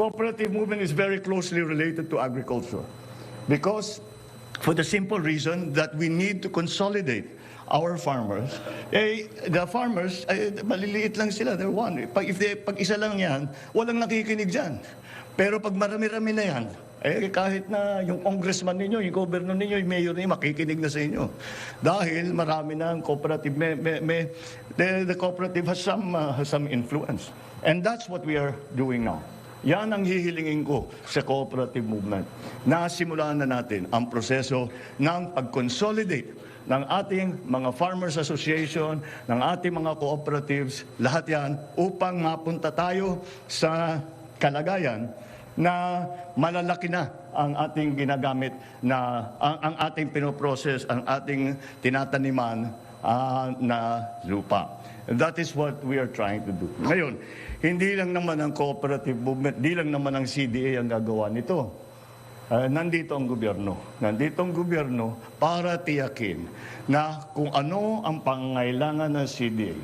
cooperative movement is very closely related to agriculture because for the simple reason that we need to consolidate our farmers. Eh, the farmers, eh, maliliit lang sila. They're one. Pag, if they, pag isa lang yan, walang nakikinig dyan. Pero pag marami-rami na yan, eh, kahit na yung congressman ninyo, yung governor ninyo, yung mayor ninyo, makikinig na sa inyo. Dahil marami na ang cooperative, may, may, may, the, the cooperative has some, uh, has some influence. And that's what we are doing now. Yan ang hihilingin ko sa cooperative movement. Nasimulaan na natin ang proseso ng pag-consolidate ng ating mga farmers association, ng ating mga cooperatives, lahat yan upang mapunta tayo sa kalagayan na malalaki na ang ating ginagamit na ang, ang ating pinoprocess, ang ating tinataniman ah, na lupa. And that is what we are trying to do. Ngayon, hindi lang naman ang cooperative movement, hindi lang naman ang CDA ang gagawa nito. Ah, nandito ang gobyerno. Nandito ang gobyerno para tiyakin na kung ano ang pangailangan ng CDA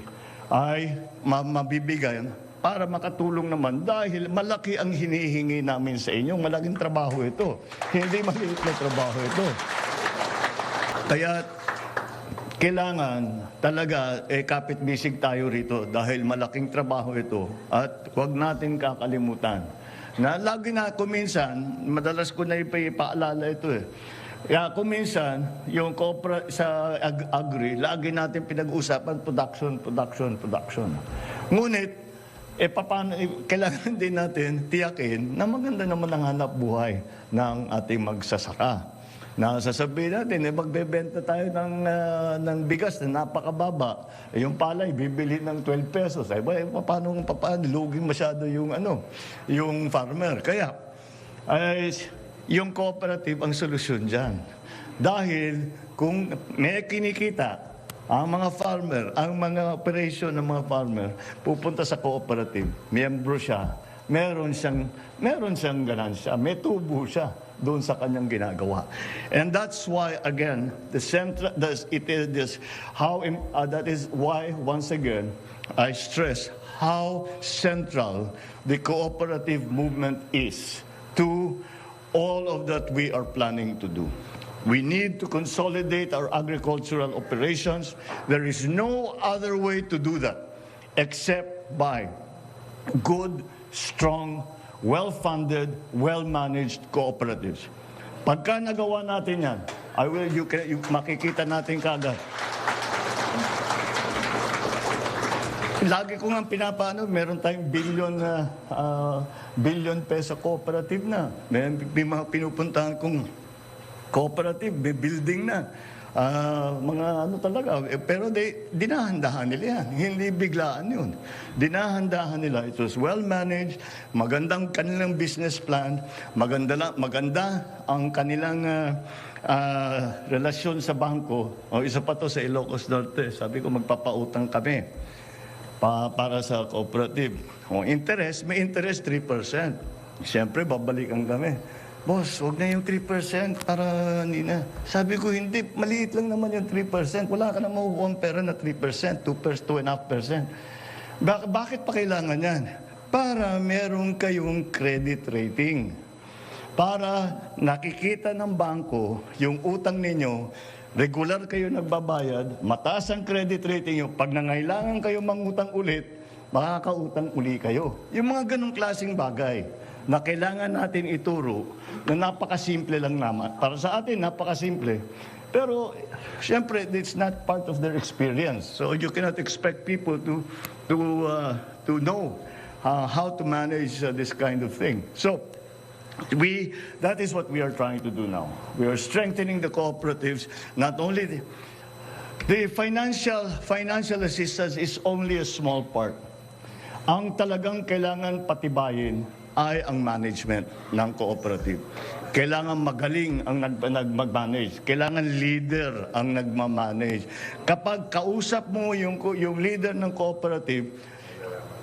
ay ma- mabibigay para makatulong naman dahil malaki ang hinihingi namin sa inyo. Malaking trabaho ito. Hindi maliit na trabaho ito. Kaya kailangan talaga eh, kapit-bisig tayo rito dahil malaking trabaho ito at huwag natin kakalimutan na lagi na kuminsan, madalas ko na ipaalala ito eh. Kaya kuminsan, yung corporate sa ag- agri, lagi natin pinag-usapan production, production, production. Ngunit, eh, paano, eh, kailangan din natin tiyakin na maganda naman ang hanap buhay ng ating magsasaka na sasabihin natin, eh, magbebenta tayo ng, ah, ng bigas na napakababa. Eh, yung palay, bibili ng 12 pesos. Ay, ba, eh, paano, paano, luging masyado yung, ano, yung farmer. Kaya, ay, yung cooperative ang solusyon dyan. Dahil kung may kinikita, ang mga farmer, ang mga operation ng mga farmer, pupunta sa cooperative, miyembro siya, meron siyang, meron siyang ganansya, may tubo siya doon sa kanyang ginagawa. And that's why, again, the central, this, it is this, how, uh, that is why, once again, I stress how central the cooperative movement is to all of that we are planning to do. We need to consolidate our agricultural operations. There is no other way to do that except by good, strong, well-funded, well-managed cooperatives. Pagka nagawa natin yan, I will, you, you, makikita natin kagad. Lagi ko nga pinapaano, meron tayong billion na ah, billion peso cooperative na. May, may mga pinupuntahan kong cooperative, may building na. Ah, mga ano talaga, eh, pero they, dinahandahan nila yan. Hindi biglaan yun. Dinahandahan nila. It was well managed, magandang kanilang business plan, maganda, la- maganda ang kanilang ah, ah, relasyon sa bangko. O isa pa to sa Ilocos Norte, sabi ko magpapautang kami pa, para sa cooperative. Kung interest, may interest 3%. Siyempre, babalikan kami. Boss, wag na yung 3% para hindi na. Sabi ko, hindi, maliit lang naman yung 3%. Wala ka na makukuha pera na 3%, 2%, 2.5%. Bak- bakit pa kailangan yan? Para meron kayong credit rating. Para nakikita ng bangko yung utang ninyo, regular kayo nagbabayad, mataas ang credit rating nyo, pag nangailangan kayo mangutang ulit, makakautang uli kayo. Yung mga ganong klaseng bagay na kailangan natin ituro na napakasimple lang naman. Para sa atin, napakasimple. Pero, siyempre, it's not part of their experience. So, you cannot expect people to, to, uh, to know uh, how to manage uh, this kind of thing. So, we, that is what we are trying to do now. We are strengthening the cooperatives, not only the, the financial, financial assistance is only a small part. Ang talagang kailangan patibayin ay ang management ng cooperative. Kailangan magaling ang nag, nag-manage. Kailangan leader ang nagmamanage. Kapag kausap mo yung, yung leader ng cooperative,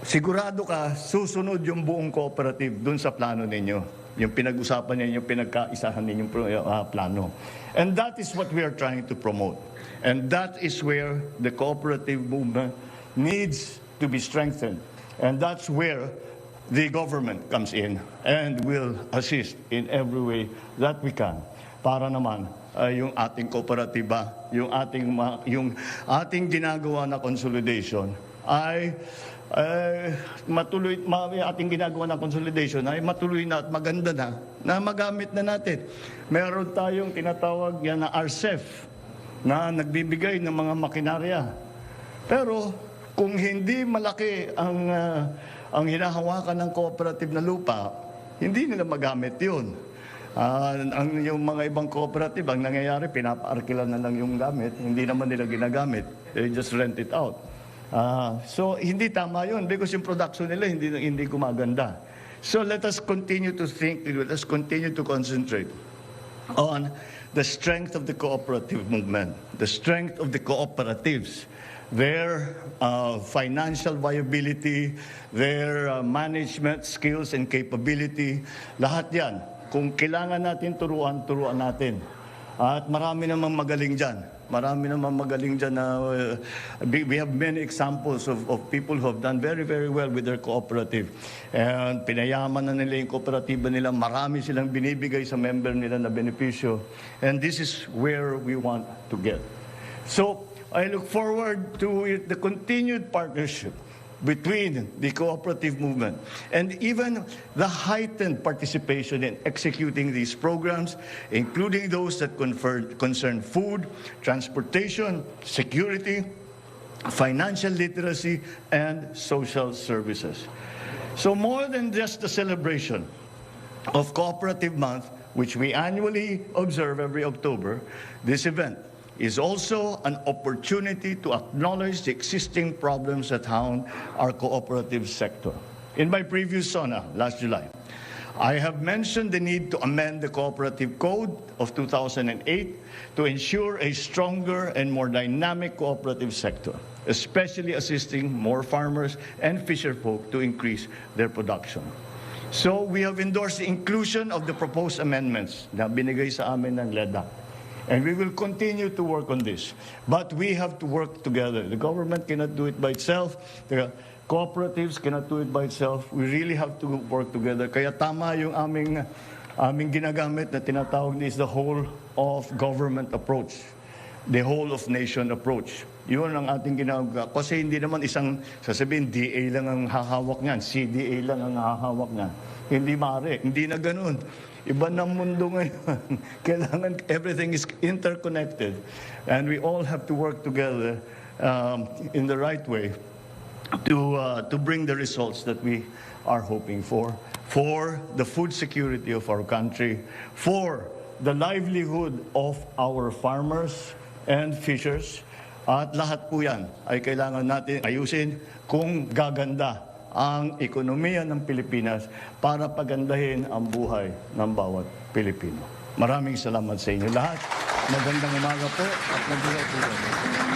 sigurado ka, susunod yung buong cooperative dun sa plano ninyo. Yung pinag-usapan niya, yung pinagkaisahan ninyong uh, plano. And that is what we are trying to promote. And that is where the cooperative movement needs to be strengthened. And that's where the government comes in and will assist in every way that we can para naman uh, yung ating kooperatiba, yung ating yung ating ginagawa na consolidation ay eh, matuloy ma, ating ginagawa na consolidation ay matuloy na at maganda na na magamit na natin. Meron tayong tinatawag yan na RCEF na nagbibigay ng mga makinarya. Pero kung hindi malaki ang ah, ang hinahawakan ng cooperative na lupa, hindi nila magamit 'yun. Ah, ang yung mga ibang cooperative, ang nangyayari, pinapaarkilan na lang yung gamit, hindi naman nila ginagamit. They just rent it out. Ah, so hindi tama 'yun because yung production nila hindi hindi gumaganda. So let us continue to think, let us continue to concentrate on the strength of the cooperative movement, the strength of the cooperatives, their uh, financial viability, their uh, management skills and capability, lahat yan. Kung kailangan natin turuan, turuan natin. At marami namang magaling dyan. Marami namang magaling dyan na uh, we have many examples of, of people who have done very, very well with their cooperative. And pinayaman na nila yung kooperatiba nila. Marami silang binibigay sa member nila na benepisyo. And this is where we want to get. So I look forward to the continued partnership between the cooperative movement and even the heightened participation in executing these programs, including those that confer, concern food, transportation, security, financial literacy, and social services. So more than just a celebration of Cooperative Month, which we annually observe every October, this event is also an opportunity to acknowledge the existing problems that hound our cooperative sector. In my previous SONA last July, I have mentioned the need to amend the Cooperative Code of 2008 to ensure a stronger and more dynamic cooperative sector, especially assisting more farmers and fisherfolk to increase their production. So we have endorsed the inclusion of the proposed amendments na binigay sa amin ng LEDA. And we will continue to work on this. But we have to work together. The government cannot do it by itself. The cooperatives cannot do it by itself. We really have to work together. Kaya tama yung aming, aming ginagamit na tinatawag is the whole of government approach. The whole of nation approach. Yun ang ating ginagawa. Kasi hindi naman isang, sasabihin, DA lang ang hahawak niyan, CDA lang ang hahawak niyan. Hindi mare, hindi na ganun. Iba ng mundo ngayon. Kailangan everything is interconnected. And we all have to work together um, in the right way to, uh, to bring the results that we are hoping for, for the food security of our country, for the livelihood of our farmers and fishers. At lahat po yan ay kailangan natin ayusin kung gaganda ang ekonomiya ng Pilipinas para pagandahin ang buhay ng bawat Pilipino. Maraming salamat sa inyo lahat. Magandang umaga po at magbuhay po.